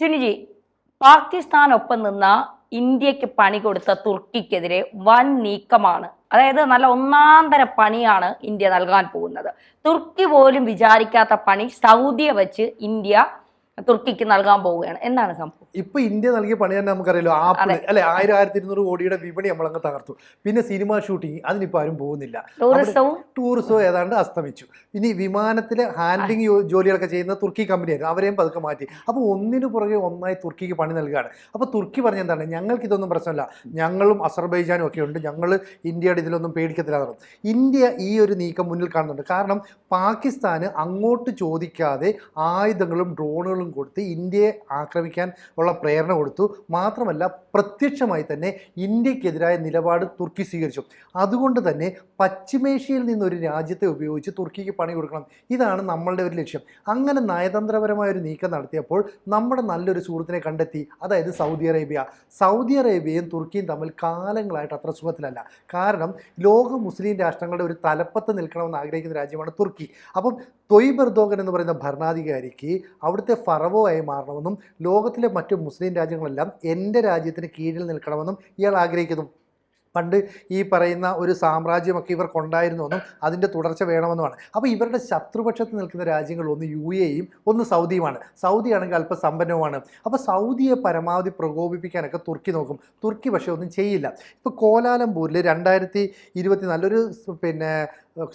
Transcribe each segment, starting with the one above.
സുനിജി പാകിസ്ഥാനൊപ്പം നിന്ന ഇന്ത്യയ്ക്ക് പണി കൊടുത്ത തുർക്കിക്കെതിരെ വൻ നീക്കമാണ്. അതായത് നല്ല ഒന്നാന്തര പണിയാണ് ഇന്ത്യ നൽകാൻ പോകുന്നത്. തുർക്കി പോലും വിചാരിക്കാത്ത പണി സൗദിയെ വെച്ച് ഇന്ത്യ തുർക്കിക്ക് നൽകാൻ പോവുകയാണ്. എന്താണ് സംഭവം? ഇപ്പൊ ഇന്ത്യ നൽകിയ പണി തന്നെ നമുക്കറിയാലോ ആപ്പിൾ അല്ലെ ആയിരം ആയിരത്തി ഇരുന്നൂറ് കോടിയുടെ വിപണി നമ്മളങ്ങ് തകർത്തു. പിന്നെ സിനിമ ഷൂട്ടിങ് അതിനിപ്പോ ആരും പോകുന്നില്ല. ടൂറിസവും? ടൂറിസവും ഏതാണ്ട് അസ്തമിച്ചു. ഇനി വിമാനത്തിലെ ഹാൻഡ്ലിംഗ് ജോലികളൊക്കെ ചെയ്യുന്ന തുർക്കി കമ്പനിയായിരുന്നു. അവരെയും പതുക്കെ മാറ്റി. അപ്പോൾ ഒന്നിനു പുറകെ ഒന്നായി തുർക്കിക്ക് പണി നൽകുകയാണ് അപ്പോൾ തുർക്കി പറഞ്ഞ എന്താണ്? ഞങ്ങൾക്ക് ഇതൊന്നും പ്രശ്നമല്ല. ഞങ്ങളും അസർബൈജാനും ഒക്കെ ഉണ്ട്. ഞങ്ങൾ ഇന്ത്യയുടെ ഇതിലൊന്നും പേടിക്കത്തില്ല എന്ന് ഇന്ത്യ ഈ ഒരു നീക്കം മുന്നിൽ കാണുന്നുണ്ട്. കാരണം പാകിസ്ഥാന് അങ്ങോട്ട് ചോദിക്കാതെ ആയുധങ്ങളും ഡ്രോണുകളും കൊടുത്ത് ഇന്ത്യയെ ആക്രമിക്കാൻ ഉള്ള പ്രേരണ കൊടുത്തു. മാത്രമല്ല പ്രത്യക്ഷമായി തന്നെ ഇന്ത്യക്കെതിരായ നിലപാട് തുർക്കി സ്വീകരിച്ചു. അതുകൊണ്ട് തന്നെ പശ്ചിമേഷ്യയിൽ നിന്നൊരു രാജ്യത്തെ ഉപയോഗിച്ച് തുർക്കിക്ക് പണി കൊടുക്കണം. ഇതാണ് നമ്മളുടെ ഒരു ലക്ഷ്യം. അങ്ങനെ നയതന്ത്രപരമായ ഒരു നീക്കം നടത്തിയപ്പോൾ നമ്മുടെ നല്ലൊരു സുഹൃത്തിനെ കണ്ടെത്തി. അതായത് സൗദി അറേബ്യ. സൗദി അറേബ്യയും തുർക്കിയും തമ്മിൽ കാലങ്ങളായിട്ട് അത്ര സുഖത്തിലല്ല. കാരണം ലോക മുസ്ലിം രാഷ്ട്രങ്ങളുടെ ഒരു തലപ്പത്ത് നിൽക്കണമെന്ന് ആഗ്രഹിക്കുന്ന രാജ്യമാണ് തുർക്കി. അപ്പം തൊയ്ബ് എന്ന് പറയുന്ന ഭരണാധികാരിക്ക് അവിടുത്തെ ഫറവോ ആയി മാറണമെന്നും ലോകത്തിലെ മറ്റു മുസ്ലിം രാജ്യങ്ങളെല്ലാം എന്റെ രാജ്യത്തിന് കീഴിൽ നിൽക്കണമെന്നും ഇയാൾ ആഗ്രഹിക്കുന്നു. പണ്ട് ഈ പറയുന്ന ഒരു സാമ്രാജ്യമൊക്കെ ഇവർക്കുണ്ടായിരുന്നുവെന്നും അതിന്റെ തുടർച്ച വേണമെന്നുമാണ്. അപ്പോൾ ഇവരുടെ ശത്രുപക്ഷത്ത് നിൽക്കുന്ന രാജ്യങ്ങൾ ഒന്ന് യു എയും ഒന്ന് സൗദിയുമാണ്. സൗദി ആണെങ്കിൽ അല്പം അപ്പോൾ സൗദിയെ പരമാവധി പ്രകോപിപ്പിക്കാനൊക്കെ തുർക്കി നോക്കും. തുർക്കി പക്ഷേ ഒന്നും ചെയ്യില്ല. ഇപ്പോൾ കോലാലംപൂരിൽ രണ്ടായിരത്തി ഇരുപത്തി നല്ലൊരു പിന്നെ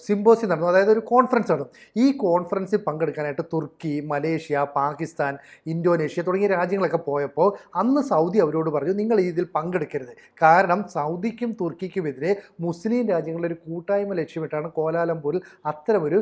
സിംബോസി നടന്നു. അതായത് ഒരു കോൺഫറൻസ് നടന്നു. ഈ കോൺഫറൻസിൽ പങ്കെടുക്കാനായിട്ട് തുർക്കി മലേഷ്യ പാകിസ്ഥാൻ ഇന്തോനേഷ്യ തുടങ്ങിയ രാജ്യങ്ങളൊക്കെ പോയപ്പോൾ അന്ന് സൗദി അവരോട് പറഞ്ഞു നിങ്ങൾ ഇതിൽ പങ്കെടുക്കരുത്. കാരണം സൗദിക്കും തുർക്കിക്കുമെതിരെ മുസ്ലിം രാജ്യങ്ങളുടെ ഒരു കൂട്ടായ്മ ലക്ഷ്യമിട്ടാണ് കോലാലംപൂരിൽ അത്തരമൊരു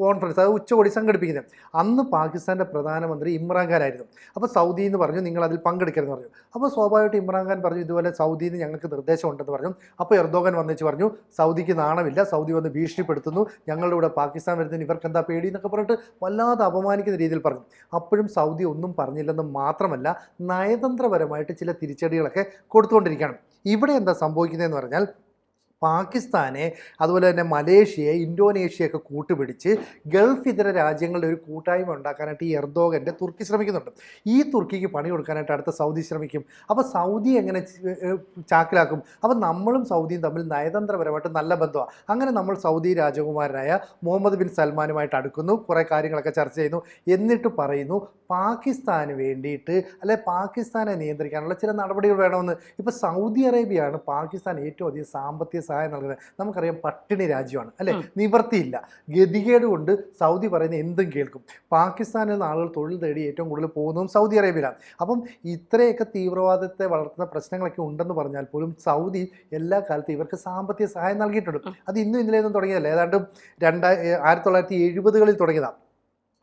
കോൺഫറൻസ് അത് ഉച്ചകോടി സംഘടിപ്പിക്കുന്നത്. അന്ന് പാകിസ്ഥാന്റെ പ്രധാനമന്ത്രി ഇമ്രാൻഖാനായിരുന്നു അപ്പോൾ സൗദി എന്ന് പറഞ്ഞു നിങ്ങൾ അതിൽ പങ്കെടുക്കരുതെന്ന് പറഞ്ഞു. അപ്പോൾ സ്വാഭാവികമായിട്ട് ഇമ്രാൻഖാൻ പറഞ്ഞു ഇതുപോലെ സൗദിയിൽ നിന്ന് ഞങ്ങൾക്ക് നിർദ്ദേശമുണ്ടെന്ന് പറഞ്ഞു. അപ്പോൾ എർദോഗൻ വന്നിച്ച് പറഞ്ഞു സൗദിക്ക് നാണമില്ല സൗദി വന്ന് ഭീഷണിപ്പെടുത്തുന്നു. ഞങ്ങളുടെ കൂടെ പാകിസ്ഥാൻ വരുന്നതിന് ഇവർക്ക് എന്താ പേടി എന്നൊക്കെ പറഞ്ഞിട്ട് വല്ലാതെ അപമാനിക്കുന്ന രീതിയിൽ പറഞ്ഞു. അപ്പോഴും സൗദി ഒന്നും പറഞ്ഞില്ലെന്ന് മാത്രമല്ല നയതന്ത്രപരമായിട്ട് ചില തിരിച്ചടികളൊക്കെ കൊടുത്തുകൊണ്ടിരിക്കുകയാണ്. ഇവിടെ എന്താ സംഭവിക്കുന്നതെന്ന് പറഞ്ഞാൽ പാകിസ്ഥാനെ അതുപോലെ തന്നെ മലേഷ്യയെ ഇന്തോനേഷ്യയൊക്കെ കൂട്ടുപിടിച്ച് ഗൾഫ് ഇതര രാജ്യങ്ങളുടെ ഒരു കൂട്ടായ്മ ഉണ്ടാക്കാനായിട്ട് ഈ എർദോഗന്റെ തുർക്കി ശ്രമിക്കുന്നുണ്ട്. ഈ തുർക്കിക്ക് പണി കൊടുക്കാനായിട്ട് അടുത്ത സൗദി ശ്രമിക്കും. അപ്പോൾ സൗദി എങ്ങനെ ചാക്കിലാക്കും? അപ്പോൾ നമ്മളും സൗദിയും തമ്മിൽ നയതന്ത്രപരമായിട്ട് നല്ല ബന്ധമാണ് അങ്ങനെ നമ്മൾ സൗദി രാജകുമാരനായ മുഹമ്മദ് ബിൻ സൽമാനുമായിട്ട് അടുക്കുന്നു. കുറേ കാര്യങ്ങളൊക്കെ ചർച്ച ചെയ്യുന്നു. എന്നിട്ട് പറയുന്നു പാകിസ്ഥാന് വേണ്ടിയിട്ട് അല്ലെ പാകിസ്ഥാനെ നിയന്ത്രിക്കാനുള്ള ചില നടപടികൾ വേണമെന്ന്. ഇപ്പോൾ സൗദി അറേബ്യയാണ് പാകിസ്ഥാൻ ഏറ്റവും അധികം സാമ്പത്തിക സഹായം നൽകുന്നത് നമുക്കറിയാം പട്ടിണി രാജ്യമാണ് അല്ലേ. നിവർത്തിയില്ല. ഗതികേട് കൊണ്ട് സൗദി പറയുന്ന എന്തും കേൾക്കും. പാകിസ്ഥാനിൽ നിന്ന് ആളുകൾ തൊഴിൽ തേടി ഏറ്റവും കൂടുതൽ പോകുന്നതും സൗദി അറേബ്യയിലാണ്. അപ്പം ഇത്രയൊക്കെ തീവ്രവാദത്തെ വളർത്തുന്ന പ്രശ്നങ്ങളൊക്കെ ഉണ്ടെന്ന് പറഞ്ഞാൽ പോലും സൗദി എല്ലാ കാലത്തും ഇവർക്ക് സാമ്പത്തിക സഹായം നൽകിയിട്ടുണ്ട്. അത് ഇന്നും ഇന്നലെയൊന്നും തുടങ്ങിയതല്ല. ഏതാണ്ട് രണ്ടായി ആയിരത്തി തൊള്ളായിരത്തി എഴുപതുകളിൽ തുടങ്ങിയതാണ്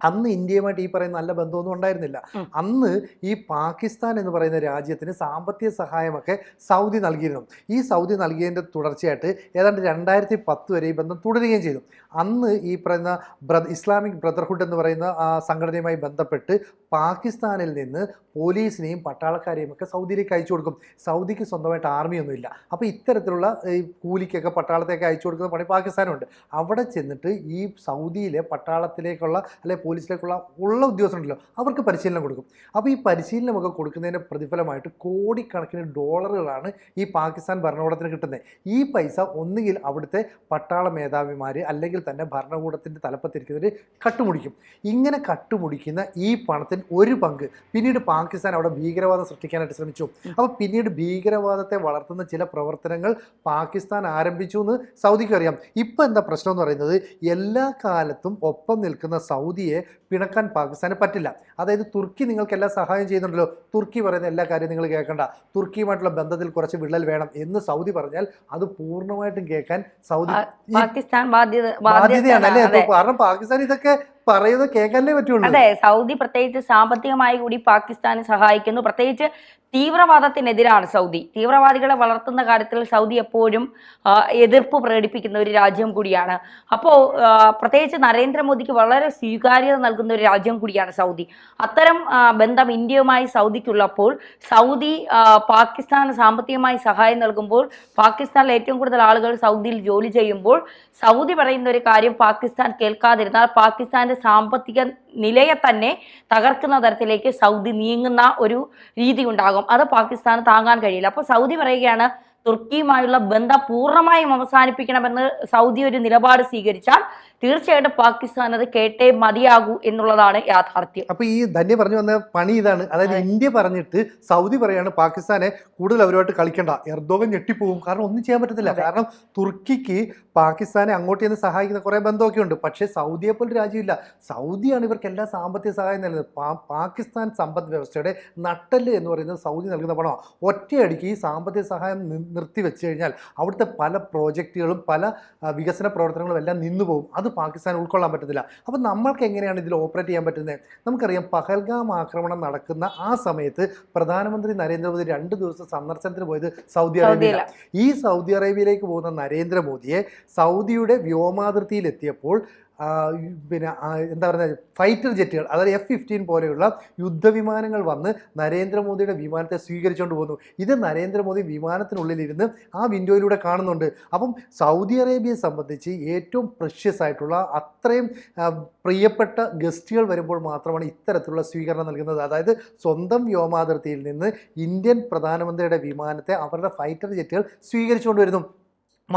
അന്ന് ഇന്ത്യയുമായിട്ട് ഈ പറയുന്ന നല്ല ബന്ധമൊന്നും ഉണ്ടായിരുന്നില്ല. അന്ന് ഈ പാകിസ്ഥാൻ എന്ന് പറയുന്ന രാജ്യത്തിന് സാമ്പത്തിക സഹായമൊക്കെ സൗദി നൽകിയിരുന്നു. ഈ സൗദി നൽകിയതിന്റെ തുടർച്ചയായിട്ട് ഏതാണ്ട് രണ്ടായിരത്തി പത്ത് വരെ ഈ ബന്ധം തുടരുകയും ചെയ്തു. അന്ന് ഈ പറയുന്ന ബ്ര ഇസ്ലാമിക് ബ്രദർഹുഡ് എന്ന് പറയുന്ന സംഘടനയുമായി ബന്ധപ്പെട്ട് പാകിസ്ഥാനിൽ നിന്ന് പോലീസിനെയും പട്ടാളക്കാരെയും ഒക്കെ സൗദിയിലേക്ക് അയച്ചു കൊടുക്കും. സൗദിക്ക് സ്വന്തമായിട്ട് ആർമിയൊന്നുമില്ല. അപ്പോൾ ഇത്തരത്തിലുള്ള ഈ കൂലിക്കൊക്കെ പട്ടാളത്തേക്ക് അയച്ചു കൊടുക്കുന്ന പണി പാകിസ്ഥാനുണ്ട്. അവിടെ ചെന്നിട്ട് ഈ സൗദിയിലെ പട്ടാളത്തിലേക്കുള്ള അല്ലെ പോലീസിലേക്കുള്ള ഉള്ള ഉദ്യോഗസ്ഥരുണ്ടല്ലോ അവർക്ക് പരിശീലനം കൊടുക്കും. അപ്പോൾ ഈ പരിശീലനമൊക്കെ കൊടുക്കുന്നതിന്റെ പ്രതിഫലമായിട്ട് കോടിക്കണക്കിന് ഡോളറുകളാണ് ഈ പാകിസ്ഥാൻ ഭരണകൂടത്തിന് കിട്ടുന്നത്. ഈ പൈസ ഒന്നുകിൽ അവിടുത്തെ പട്ടാള മേധാവിമാർ അല്ലെങ്കിൽ തന്നെ ഭരണകൂടത്തിന്റെ തലപ്പത്തിരിക്കുന്നവർ കട്ടുമുടിക്കും. ഇങ്ങനെ കട്ടുമുടിക്കുന്ന ഈ പണത്തിന് ഒരു പങ്ക്. പിന്നീട് പാകിസ്ഥാൻ അവിടെ ഭീകരവാദം സൃഷ്ടിക്കാനായിട്ട് ശ്രമിച്ചു. അപ്പോൾ പിന്നീട് ഭീകരവാദത്തെ വളർത്തുന്ന ചില പ്രവർത്തനങ്ങൾ പാകിസ്ഥാൻ ആരംഭിച്ചു എന്ന് സൗദിക്ക് അറിയാം. ഇപ്പം എന്താ പ്രശ്നം എന്ന് പറയുന്നത്? എല്ലാ കാലത്തും ഒപ്പം നിൽക്കുന്ന സൗദിയെ പിണക്കാൻ പാകിസ്ഥാന് പറ്റില്ല. അതായത് തുർക്കി നിങ്ങൾക്ക് എല്ലാ സഹായം ചെയ്യുന്നുണ്ടല്ലോ. തുർക്കി പറയുന്ന എല്ലാ കാര്യം നിങ്ങൾ കേൾക്കണ്ട. തുർക്കിയുമായിട്ടുള്ള ബന്ധത്തിൽ കുറച്ച് വിള്ളൽ വേണം എന്ന് സൗദി പറഞ്ഞാൽ അത് പൂർണമായിട്ടും കേൾക്കാൻ സൗദി പാകിസ്ഥാൻ ബാധ്യത ബാധ്യതയാണ് അല്ലേ? കാരണം പാകിസ്ഥാൻ ഇതൊക്കെ പറയുന്നത് കേൾക്കാനേ പറ്റുള്ളൂ. അതെ സൗദി പ്രത്യേകിച്ച് സാമ്പത്തികമായി കൂടി പാകിസ്ഥാനെ സഹായിക്കുന്നു. പ്രത്യേകിച്ച് തീവ്രവാദത്തിനെതിരാണ് സൗദി. തീവ്രവാദികളെ വളർത്തുന്ന കാര്യത്തിൽ സൗദി എപ്പോഴും എതിർപ്പ് പ്രകടിപ്പിക്കുന്ന ഒരു രാജ്യം കൂടിയാണ്. അപ്പോൾ പ്രത്യേകിച്ച് നരേന്ദ്രമോദിക്ക് വളരെ സ്വീകാര്യത നൽകുന്ന ഒരു രാജ്യം കൂടിയാണ് സൗദി. അത്തരം ബന്ധം ഇന്ത്യയുമായി സൗദിക്കുള്ളപ്പോൾ സൗദി പാകിസ്ഥാന് സാമ്പത്തികമായി സഹായം നൽകുമ്പോൾ പാകിസ്ഥാനിലെ ഏറ്റവും കൂടുതൽ ആളുകൾ സൗദിയിൽ ജോലി ചെയ്യുമ്പോൾ സൗദി പറയുന്ന ഒരു കാര്യം പാകിസ്ഥാൻ കേൾക്കാതിരുന്നാൽ പാകിസ്ഥാന്റെ സാമ്പത്തിക നിലയെ തന്നെ തകർക്കുന്ന തരത്തിലേക്ക് സൗദി നീങ്ങുന്ന ഒരു രീതി ഉണ്ടാകും. അത് പാകിസ്ഥാന് താങ്ങാൻ കഴിയില്ല. അപ്പോൾ സൗദി പറയുകയാണ് തുർക്കിയുമായുള്ള ബന്ധം പൂർണമായും അവസാനിപ്പിക്കണമെന്ന് സൗദി ഒരു നിലപാട് സ്വീകരിച്ചാൽ തീർച്ചയായിട്ടും പാകിസ്ഥാൻ അത് കേട്ടേ മതിയാകൂ എന്നുള്ളതാണ് യാഥാർത്ഥ്യം. അപ്പൊ ഈ ധന്യ പറഞ്ഞു വന്ന പണി ഇതാണ്. അതായത് ഇന്ത്യ പറഞ്ഞിട്ട് സൗദി പറയാണ് പാകിസ്ഥാനെ കൂടുതൽ അവരുമായിട്ട് കളിക്കണ്ട. എർദോഗൻ ഞെട്ടിപ്പോകും കാരണം ഒന്നും ചെയ്യാൻ പറ്റത്തില്ല. കാരണം തുർക്കിക്ക് പാകിസ്ഥാനെ അങ്ങോട്ട് ചെന്ന് സഹായിക്കുന്ന കുറെ ബന്ധമൊക്കെ ഉണ്ട്. പക്ഷേ സൗദിയെ പോലെ രാജ്യമില്ല. സൗദിയാണ് ഇവർക്ക് എല്ലാ സാമ്പത്തിക സഹായം നൽകുന്നത്. പാകിസ്ഥാൻ സമ്പദ് വ്യവസ്ഥയുടെ നട്ടൽ എന്ന് പറയുന്നത് സൗദി നൽകുന്ന പണമാണ് ഒറ്റയടിക്ക് ഈ സാമ്പത്തിക സഹായം നിർത്തി വെച്ച് കഴിഞ്ഞാൽ അവിടുത്തെ പല പ്രോജക്റ്റുകളും പല വികസന പ്രവർത്തനങ്ങളും എല്ലാം നിന്നു പോകും അത് പാകിസ്ഥാൻ ഉൾക്കൊള്ളാൻ പറ്റത്തില്ല. അപ്പോൾ നമ്മൾക്ക് എങ്ങനെയാണ് ഇതിൽ ഓപ്പറേറ്റ് ചെയ്യാൻ പറ്റുന്നത് നമുക്കറിയാം പഹൽഗാം ആക്രമണം നടക്കുന്ന ആ സമയത്ത് പ്രധാനമന്ത്രി നരേന്ദ്രമോദി രണ്ട് ദിവസം സന്ദർശനത്തിന് പോയത് സൗദി അറേബ്യയിലാണ് ഈ സൗദി അറേബ്യയിലേക്ക് പോകുന്ന നരേന്ദ്രമോദിയെ സൗദിയുടെ വ്യോമാതിർത്തിയിൽ എത്തിയപ്പോൾ ആ, ഈ പിന്നെ എന്താ പറയുക ഫൈറ്റർ ജെറ്റുകൾ അതായത് എഫ് ഫിഫ്റ്റീൻ പോലെയുള്ള യുദ്ധവിമാനങ്ങൾ വന്ന് നരേന്ദ്രമോദിയുടെ വിമാനത്തെ സ്വീകരിച്ചുകൊണ്ട് പോകുന്നു ഇത് നരേന്ദ്രമോദി വിമാനത്തിനുള്ളിലിരുന്ന് ആ വിൻഡോയിലൂടെ കാണുന്നുണ്ട്. അപ്പം സൗദി അറേബ്യയെ സംബന്ധിച്ച് ഏറ്റവും പ്രഷ്യസ് ആയിട്ടുള്ള അത്രയും പ്രിയപ്പെട്ട ഗസ്റ്റുകൾ വരുമ്പോൾ മാത്രമാണ് ഇത്തരത്തിലുള്ള സ്വീകരണം നൽകുന്നത്. അതായത് സ്വന്തം വ്യോമാതിർത്തിയിൽ നിന്ന് ഇന്ത്യൻ പ്രധാനമന്ത്രിയുടെ വിമാനത്തെ അവരുടെ ഫൈറ്റർ ജെറ്റുകൾ സ്വീകരിച്ചുകൊണ്ട് വരുന്നു.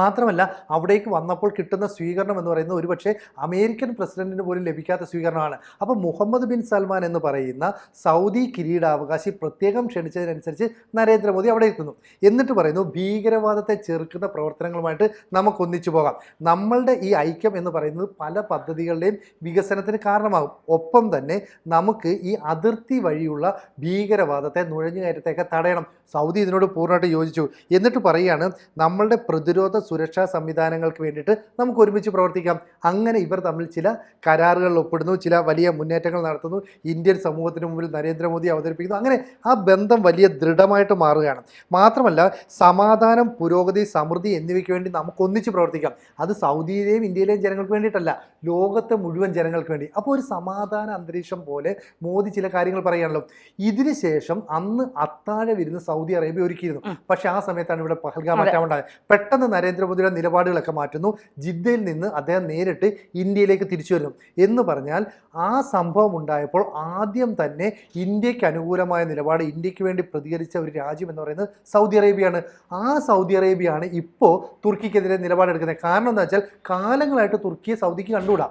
മാത്രമല്ല അവിടേക്ക് വന്നപ്പോൾ കിട്ടുന്ന സ്വീകരണം എന്ന് പറയുന്നത് ഒരുപക്ഷെ അമേരിക്കൻ പ്രസിഡന്റിന് പോലും ലഭിക്കാത്ത സ്വീകരണമാണ്. അപ്പോൾ മുഹമ്മദ് ബിൻ സൽമാൻ എന്ന് പറയുന്ന സൗദി കിരീടാവകാശി പ്രത്യേകം ക്ഷണിച്ചതിനനുസരിച്ച് നരേന്ദ്രമോദി അവിടെ എത്തുന്നു. എന്നിട്ട് പറയുന്നു ഭീകരവാദത്തെ ചെറുക്കുന്ന പ്രവർത്തനങ്ങളുമായിട്ട് നമുക്ക് ഒന്നിച്ചു പോകാം. നമ്മളുടെ ഈ ഐക്യം എന്ന് പറയുന്നത് പല പദ്ധതികളുടെയും വികസനത്തിന് കാരണമാകും. ഒപ്പം തന്നെ നമുക്ക് ഈ അതിർത്തി വഴിയുള്ള ഭീകരവാദത്തെ നുഴഞ്ഞുകയറ്റത്തെയൊക്കെ തടയണം. സൗദി ഇതിനോട് പൂർണമായിട്ട് യോജിച്ചു. എന്നിട്ട് പറയുകയാണ് നമ്മളുടെ പ്രതിരോധ സുരക്ഷാ സംവിധാനങ്ങൾക്ക് വേണ്ടിയിട്ട് നമുക്ക് ഒരുമിച്ച് പ്രവർത്തിക്കാം. അങ്ങനെ ഇവർ തമ്മിൽ ചില കരാറുകൾ ഒപ്പിടുന്നു ചില വലിയ മുന്നേറ്റങ്ങൾ നടത്തുന്നു. ഇന്ത്യൻ സമൂഹത്തിന് മുമ്പിൽ നരേന്ദ്രമോദി അവതരിപ്പിക്കുന്നു. അങ്ങനെ ആ ബന്ധം വലിയ ദൃഢമായിട്ട് മാറുകയാണ്. മാത്രമല്ല സമാധാനം പുരോഗതി സമൃദ്ധി എന്നിവയ്ക്ക് വേണ്ടി നമുക്ക് ഒന്നിച്ച് പ്രവർത്തിക്കാം. അത് സൗദിയിലെയും ഇന്ത്യയിലെയും ജനങ്ങൾക്ക് വേണ്ടിയിട്ടല്ല ലോകത്തെ മുഴുവൻ ജനങ്ങൾക്ക് വേണ്ടി. അപ്പോൾ ഒരു സമാധാന അന്തരീക്ഷം പോലെ മോദി ചില കാര്യങ്ങൾ പറയുകയാണല്ലോ. ഇതിനുശേഷം അന്ന് അത്താഴ വിരുന്ന് സൗദി അറേബ്യ ഒരുക്കിയിരുന്നു. പക്ഷേ ആ സമയത്താണ് ഇവിടെ പഹൽഗാം അറ്റാമുണ്ടായത് പെട്ടെന്ന് പെട്ടെന്ന് നരേന്ദ്രമോദിയുടെ നിലപാടുകളൊക്കെ മാറ്റുന്നു. ജിദ്ദയിൽ നിന്ന് അദ്ദേഹം നേരിട്ട് ഇന്ത്യയിലേക്ക് തിരിച്ചു വരുന്നു. എന്ന് പറഞ്ഞാൽ ആ സംഭവം ഉണ്ടായപ്പോൾ ആദ്യം തന്നെ ഇന്ത്യയ്ക്ക് അനുകൂലമായ നിലപാട് ഇന്ത്യയ്ക്ക് വേണ്ടി പ്രതികരിച്ച ഒരു രാജ്യം എന്ന് പറയുന്നത് സൗദി അറേബ്യയാണ്. ആ സൗദി അറേബ്യയാണ് ഇപ്പോൾ തുർക്കിക്കെതിരെ നിലപാടെടുക്കുന്നത്. കാരണം എന്താ വെച്ചാൽ കാലങ്ങളായിട്ട് തുർക്കിയെ സൗദിക്ക് കണ്ടുകൂടാ.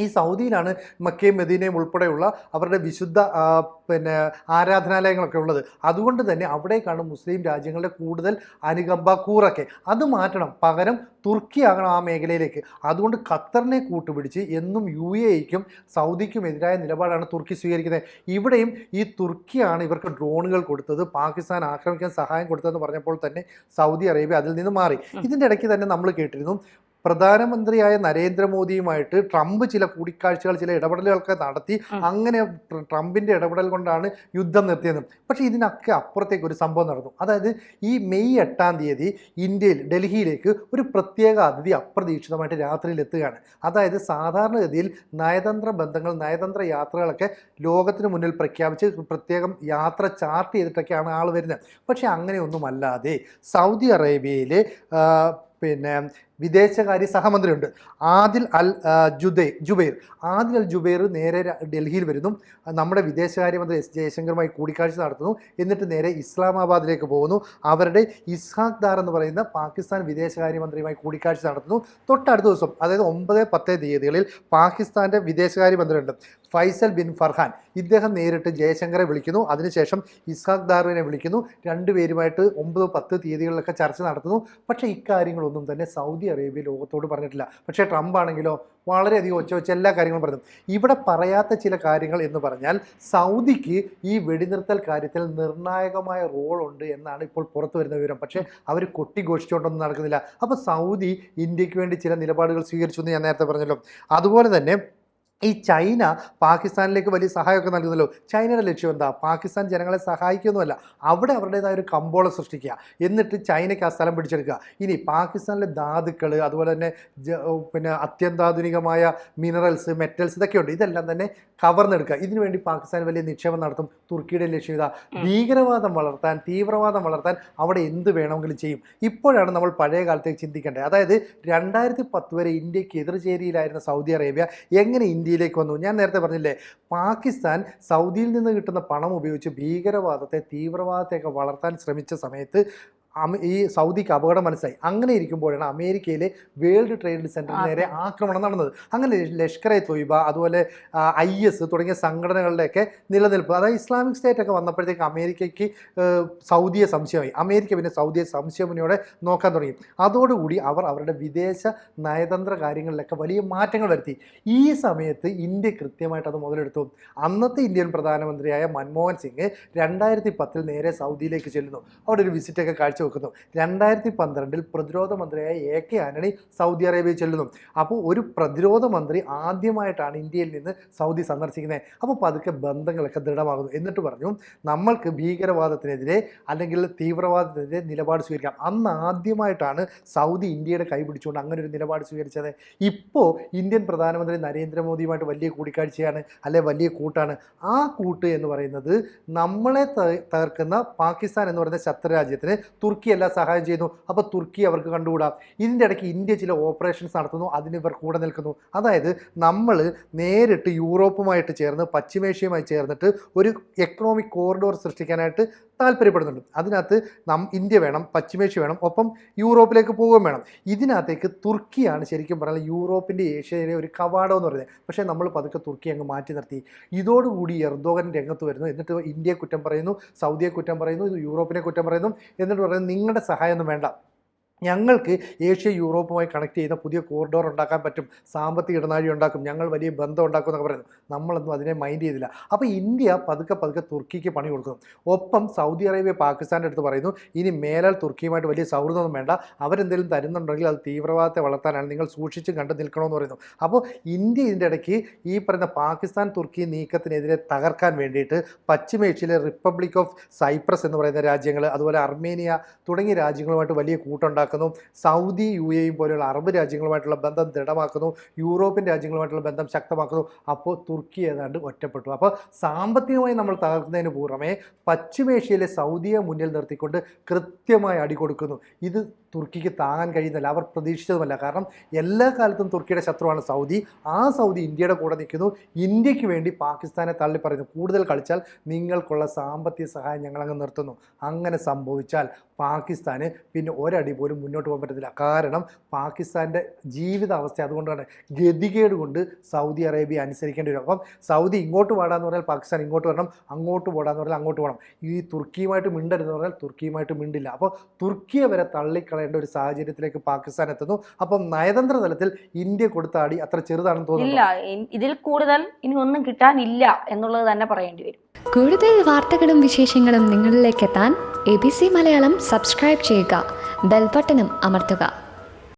ഈ സൗദിയിലാണ് മക്കയും മദീനയും ഉൾപ്പെടെയുള്ള അവരുടെ വിശുദ്ധ പിന്നെ ആരാധനാലയങ്ങളൊക്കെ ഉള്ളത്. അതുകൊണ്ട് തന്നെ അവിടേക്കാണ് മുസ്ലിം രാജ്യങ്ങളുടെ കൂടുതൽ അനുകമ്പ കൂറൊക്കെ. അത് മാറ്റണം. പകരം തുർക്കിയാകണം ആ മേഖലയിലേക്ക്. അതുകൊണ്ട് ഖത്തറിനെ കൂട്ടുപിടിച്ച് എന്നും യു എക്കും സൗദിക്കും എതിരായ നിലപാടാണ് തുർക്കി സ്വീകരിക്കുന്നത്. ഇവിടെയും ഈ തുർക്കിയാണ് ഇവർക്ക് ഡ്രോണുകൾ കൊടുത്തത് പാകിസ്ഥാൻ ആക്രമിക്കാൻ സഹായം കൊടുത്തതെന്ന് പറഞ്ഞപ്പോൾ തന്നെ സൗദി അറേബ്യ അതിൽ നിന്ന് മാറി. ഇതിന്റെ ഇടയ്ക്ക് തന്നെ നമ്മൾ കേട്ടിരുന്നു പ്രധാനമന്ത്രിയായ നരേന്ദ്രമോദിയുമായിട്ട് ട്രംപ് ചില കൂടിക്കാഴ്ചകൾ ചില ഇടപെടലുകളൊക്കെ നടത്തി. അങ്ങനെ ട്ര- ട്രംപിന്റെ ഇടപെടൽ കൊണ്ടാണ് യുദ്ധം നിർത്തിയത്. പക്ഷേ ഇതിനൊക്കെ അപ്പുറത്തേക്ക് ഒരു സംഭവം നടന്നു. അതായത് ഈ മെയ് എട്ടാം തീയതി ഇന്ത്യയിൽ ഡൽഹിയിലേക്ക് ഒരു പ്രത്യേക അതിഥി അപ്രതീക്ഷിതമായിട്ട് രാത്രിയിൽ എത്തുകയാണ്. അതായത് സാധാരണഗതിയിൽ നയതന്ത്ര ബന്ധങ്ങൾ നയതന്ത്ര യാത്രകളൊക്കെ ലോകത്തിന് മുന്നിൽ പ്രഖ്യാപിച്ച് പ്രത്യേകം യാത്ര ചാർട്ട് ചെയ്തിട്ടൊക്കെയാണ് ആൾ വരുന്നത്. പക്ഷേ അങ്ങനെയൊന്നുമല്ലാതെ സൗദി അറേബ്യയിലെ പിന്നെ വിദേശകാര്യ സഹമന്ത്രിയുണ്ട്. ആദിൽ അൽ ജുദേ ജുബൈർ. ആദിൽ അൽ ജുബൈർ നേരെ ഡൽഹിയിൽ വരുന്നു. നമ്മുടെ വിദേശകാര്യമന്ത്രി എസ് ജയശങ്കറുമായി കൂടിക്കാഴ്ച നടത്തുന്നു. എന്നിട്ട് നേരെ ഇസ്ലാമാബാദിലേക്ക് പോകുന്നു. അവരുടെ ഇസ്ഹാഖ് ദാർ എന്ന് പറയുന്ന പാകിസ്ഥാൻ വിദേശകാര്യമന്ത്രിയുമായി കൂടിക്കാഴ്ച നടത്തുന്നു. തൊട്ടടുത്ത ദിവസം അതായത് ഒമ്പത് പത്ത് തീയതികളിൽ പാകിസ്ഥാന്റെ വിദേശകാര്യമന്ത്രിയുണ്ട് ഫൈസൽ ബിൻ ഫർഹാൻ. ഇദ്ദേഹം നേരിട്ട് ജയശങ്കറെ വിളിക്കുന്നു. അതിനുശേഷം ഇസ്ഹാഖ് ദാറുവിനെ വിളിക്കുന്നു. രണ്ടുപേരുമായിട്ട് ഒമ്പത് പത്ത് തീയതികളിലൊക്കെ ചർച്ച നടത്തുന്നു. പക്ഷേ ഇക്കാര്യങ്ങളൊന്നും തന്നെ സൗദി അറേബ്യ ലോകത്തോട് പറഞ്ഞിട്ടില്ല. പക്ഷേ ട്രംപ് ആണെങ്കിലോ വളരെയധികം ഒച്ച വെച്ച് എല്ലാ കാര്യങ്ങളും പറഞ്ഞു. ഇവിടെ പറയാത്ത ചില കാര്യങ്ങൾ എന്ന് പറഞ്ഞാൽ സൗദിക്ക് ഈ വെടിനിർത്തൽ കാര്യത്തിൽ നിർണായകമായ റോൾ ഉണ്ട് എന്നാണ് ഇപ്പോൾ പുറത്തു വരുന്ന വിവരം. പക്ഷേ അവർ കൊട്ടിഘോഷിച്ചുകൊണ്ടൊന്നും നടക്കുന്നില്ല. അപ്പോൾ സൗദി ഇന്ത്യയ്ക്ക് വേണ്ടി ചില നിലപാടുകൾ സ്വീകരിച്ചു എന്ന് ഞാൻ നേരത്തെ പറഞ്ഞല്ലോ. അതുപോലെ തന്നെ ഈ ചൈന പാകിസ്ഥാനിലേക്ക് വലിയ സഹായമൊക്കെ നൽകുന്നല്ലോ. ചൈനയുടെ ലക്ഷ്യം എന്താ? പാകിസ്ഥാൻ ജനങ്ങളെ സഹായിക്കുകയൊന്നുമല്ല അവിടെ അവരുടേതായ ഒരു കമ്പോളം സൃഷ്ടിക്കുക. എന്നിട്ട് ചൈനയ്ക്ക് ആ സ്ഥലം പിടിച്ചെടുക്കുക. ഇനി പാകിസ്ഥാനിലെ ധാതുക്കൾ അതുപോലെ തന്നെ പിന്നെ അത്യന്താധുനികമായ മിനറൽസ് മെറ്റൽസ് ഇതൊക്കെയുണ്ട് ഇതെല്ലാം തന്നെ കവർന്നെടുക്കുക. ഇതിനുവേണ്ടി പാകിസ്ഥാൻ വലിയ നിക്ഷേപം നടത്തും. തുർക്കിയുടെ ലക്ഷ്യം ഇതാ. ഭീകരവാദം വളർത്താൻ തീവ്രവാദം വളർത്താൻ അവിടെ എന്ത് വേണമെങ്കിലും ചെയ്യും. ഇപ്പോഴാണ് നമ്മൾ പഴയ കാലത്തേക്ക് ചിന്തിക്കേണ്ടത്. അതായത് രണ്ടായിരത്തി പത്ത് വരെ ഇന്ത്യയ്ക്ക് എതിർചേരിയിലായിരുന്ന സൗദി അറേബ്യ എങ്ങനെ ഇന്ത്യയെ ഇന്ത്യയിലേക്ക് വന്നു. ഞാൻ നേരത്തെ പറഞ്ഞില്ലേ പാകിസ്ഥാൻ സൗദിയിൽ നിന്ന് കിട്ടുന്ന പണം ഉപയോഗിച്ച് ഭീകരവാദത്തെ തീവ്രവാദത്തെയൊക്കെ വളർത്താൻ ശ്രമിച്ച സമയത്ത് ഈ സൗദിക്ക് അപകടം മനസ്സിലായി. അങ്ങനെ ഇരിക്കുമ്പോഴാണ് അമേരിക്കയിലെ വേൾഡ് ട്രേഡ് സെന്ററിന് നേരെ ആക്രമണം നടന്നത്. അങ്ങനെ ലഷ്കർ എ തൊയ്ബ അതുപോലെ ഐ എസ് തുടങ്ങിയ സംഘടനകളുടെയൊക്കെ നിലനിൽപ്പ് അതായത് ഇസ്ലാമിക് സ്റ്റേറ്റ് ഒക്കെ വന്നപ്പോഴത്തേക്ക് അമേരിക്കയ്ക്ക് സൗദിയെ സംശയമായി. അമേരിക്ക പിന്നെ സൗദിയെ സംശയമുനയോടെ നോക്കാൻ തുടങ്ങി. അതോടുകൂടി അവർ അവരുടെ വിദേശ നയതന്ത്ര കാര്യങ്ങളിലൊക്കെ വലിയ മാറ്റങ്ങൾ വരുത്തി. ഈ സമയത്ത് ഇന്ത്യ കൃത്യമായിട്ട് അത് മുതലെടുത്തു. അന്നത്തെ ഇന്ത്യൻ പ്രധാനമന്ത്രിയായ മൻമോഹൻ സിംഗ് രണ്ടായിരത്തി പത്തിൽ നേരെ സൗദിയിലേക്ക് ചെല്ലുന്നു. അവിടെ ഒരു വിസിറ്റൊക്കെ കാഴ്ചവെക്കുന്നു രണ്ടായിരത്തി പന്ത്രണ്ടിൽ പ്രതിരോധ മന്ത്രിയായ എ കെ ആന്റണി സൗദി അറേബ്യയിൽ ചെല്ലുന്നു. അപ്പോൾ ഒരു പ്രതിരോധ മന്ത്രി ആദ്യമായിട്ടാണ് ഇന്ത്യയിൽ നിന്ന് സൗദി സന്ദർശിക്കുന്നത്. അപ്പോൾ പതുക്കെ ബന്ധങ്ങളൊക്കെ ദൃഢമാകുന്നു. എന്നിട്ട് പറഞ്ഞു നമ്മൾക്ക് ഭീകരവാദത്തിനെതിരെ അല്ലെങ്കിൽ തീവ്രവാദത്തിനെതിരെ നിലപാട് സ്വീകരിക്കാം. അന്ന് ആദ്യമായിട്ടാണ് സൗദി ഇന്ത്യയുടെ കൈ പിടിച്ചുകൊണ്ട് അങ്ങനെ ഒരു നിലപാട് സ്വീകരിച്ചത്. ഇപ്പോൾ ഇന്ത്യൻ പ്രധാനമന്ത്രി നരേന്ദ്രമോദിയുമായിട്ട് വലിയ കൂടിക്കാഴ്ചയാണ് അല്ലെ വലിയ കൂട്ടാണ്. ആ കൂട്ട് എന്ന് പറയുന്നത് നമ്മളെ തകർക്കുന്ന പാകിസ്ഥാൻ എന്ന് പറയുന്ന ശത്രുരാജ്യത്തിന് തുർക്കി എല്ലാ സഹായം ചെയ്യുന്നു അപ്പോൾ തുർക്കി അവർക്ക് കണ്ടുകൂടാം. ഇതിന്റെ ഇടയ്ക്ക് ഇന്ത്യ ചില ഓപ്പറേഷൻസ് നടത്തുന്നു. അതിന് ഇവർ കൂടെ നിൽക്കുന്നു. അതായത് നമ്മൾ നേരിട്ട് യൂറോപ്പുമായിട്ട് ചേർന്ന് പശ്ചിമേഷ്യയുമായി ചേർന്നിട്ട് ഒരു എക്കണോമിക് കോറിഡോർ സൃഷ്ടിക്കാനായിട്ട് താല്പര്യപ്പെടുന്നുണ്ട്. അതിനകത്ത് നം ഇന്ത്യ വേണം പശ്ചിമേഷ്യ വേണം ഒപ്പം യൂറോപ്പിലേക്ക് പോവുകയും വേണം. ഇതിനകത്തേക്ക് തുർക്കിയാണ് ശരിക്കും പറഞ്ഞാൽ യൂറോപ്പിന്റെ ഏഷ്യയിലെ ഒരു കവാടം എന്ന് പറയുന്നത്. പക്ഷേ നമ്മൾ പതുക്കെ തുർക്കി അങ്ങ് മാറ്റി നിർത്തി. ഇതോടുകൂടി എർദോഗൻ രംഗത്ത് വരുന്നു. എന്നിട്ട് ഇന്ത്യയെ കുറ്റം പറയുന്നു സൗദിയെ കുറ്റം പറയുന്നു യൂറോപ്പിനെ കുറ്റം പറയുന്നു. എന്നിട്ട് പറയുന്നു നിങ്ങളുടെ സഹായമൊന്നും വേണ്ട. ഞങ്ങൾക്ക് ഏഷ്യ യൂറോപ്പുമായി കണക്ട് ചെയ്യുന്ന പുതിയ കോറിഡോർ ഉണ്ടാക്കാൻ പറ്റും. സാമ്പത്തിക ഇടനാഴി ഉണ്ടാക്കും. ഞങ്ങൾ വലിയ ബന്ധം ഉണ്ടാക്കും എന്നൊക്കെ പറയുന്നു. നമ്മളൊന്നും അതിനെ മൈൻഡ് ചെയ്തില്ല. അപ്പോൾ ഇന്ത്യ പതുക്കെ പതുക്കെ തുർക്കിക്ക് പണി കൊടുക്കുന്നു ഒപ്പം സൗദി അറേബ്യ പാകിസ്ഥാന്റെ അടുത്ത് പറയുന്നു ഇനി മേലാൽ തുർക്കിയുമായിട്ട് വലിയ സൗഹൃദമൊന്നും വേണ്ട. അവരെന്തെങ്കിലും തരുന്നുണ്ടെങ്കിൽ അത് തീവ്രവാദത്തെ വളർത്താനാണ്. നിങ്ങൾ സൂക്ഷിച്ച് കണ്ടു നിൽക്കണമെന്ന് പറയുന്നു. അപ്പോൾ ഇന്ത്യ ഇതിന്റെ ഇടയ്ക്ക് ഈ പറയുന്ന പാകിസ്ഥാൻ തുർക്കി നീക്കത്തിനെതിരെ തകർക്കാൻ വേണ്ടിയിട്ട് പശ്ചിമേഷ്യയിലെ റിപ്പബ്ലിക് ഓഫ് സൈപ്രസ് എന്ന് പറയുന്ന രാജ്യങ്ങൾ അതുപോലെ അർമേനിയ തുടങ്ങിയ രാജ്യങ്ങളുമായിട്ട് വലിയ കൂട്ടുണ്ടാക്കുന്നു സൗദി യു എ പോലെയുള്ള അറബ് രാജ്യങ്ങളുമായിട്ടുള്ള ബന്ധം ദൃഢമാക്കുന്നു. യൂറോപ്യൻ രാജ്യങ്ങളുമായിട്ടുള്ള ബന്ധം ശക്തമാക്കുന്നു. അപ്പോൾ തുർക്കി ഏതാണ്ട് ഒറ്റപ്പെട്ടു. അപ്പോൾ സാമ്പത്തികമായി നമ്മൾ തകർക്കുന്നതിന് പുറമെ പശ്ചിമേഷ്യയിലെ സൗദിയെ മുന്നിൽ നിർത്തിക്കൊണ്ട് കൃത്യമായി അടി കൊടുക്കുന്നു. ഇത് തുർക്കിക്ക് താങ്ങാൻ കഴിയുന്നില്ല. അവർ പ്രതീക്ഷിച്ചതുമല്ല. കാരണം എല്ലാ കാലത്തും തുർക്കിയുടെ ശത്രുവാണ് സൗദി. ആ സൗദി ഇന്ത്യയുടെ കൂടെ നിൽക്കുന്നു. ഇന്ത്യയ്ക്ക് വേണ്ടി പാകിസ്ഥാനെ തള്ളി പറയുന്നു കൂടുതൽ കളിച്ചാൽ നിങ്ങൾക്കുള്ള സാമ്പത്തിക സഹായം ഞങ്ങളങ്ങ് നിർത്തുന്നു. അങ്ങനെ സംഭവിച്ചാൽ പാകിസ്ഥാന് പിന്നെ ഒരടി പോലും മുന്നോട്ട് പോകാൻ പറ്റത്തില്ല. കാരണം പാകിസ്ഥാന്റെ ജീവിതാവസ്ഥ അതുകൊണ്ടാണ് ഗതികേട് കൊണ്ട് സൗദി അറേബ്യ അനുസരിക്കേണ്ടി വരും. അപ്പം സൗദി ഇങ്ങോട്ട് പാടാന്ന് പറഞ്ഞാൽ പാകിസ്ഥാൻ ഇങ്ങോട്ട് വരണം അങ്ങോട്ട് പോടാന്ന് പറഞ്ഞാൽ അങ്ങോട്ട് പോകണം ഈ തുർക്കിയുമായിട്ട് മിണ്ടരുതെന്ന് പറഞ്ഞാൽ തുർക്കിയുമായിട്ട് മിണ്ടില്ല. അപ്പോൾ തുർക്കിയെ വരെ തള്ളിക്കളയേണ്ട ഒരു സാഹചര്യത്തിലേക്ക് പാകിസ്ഥാൻ എത്തുന്നു. അപ്പം നയതന്ത്ര തലത്തിൽ ഇന്ത്യ കൊടുത്ത അടി അത്ര ചെറുതാണെന്ന് തോന്നുന്നു ഇല്ല. ഇതിൽ കൂടുതൽ ഇനി ഒന്നും കിട്ടാനില്ല എന്നുള്ളത് തന്നെ പറയേണ്ടി വരും. കൂടുതൽ വാർത്തകളും വിശേഷങ്ങളും നിങ്ങളിലേക്ക് എത്താൻ A B C Malayalam subscribe ചെയ്യുക. ബെൽബട്ടനും അമർത്തുക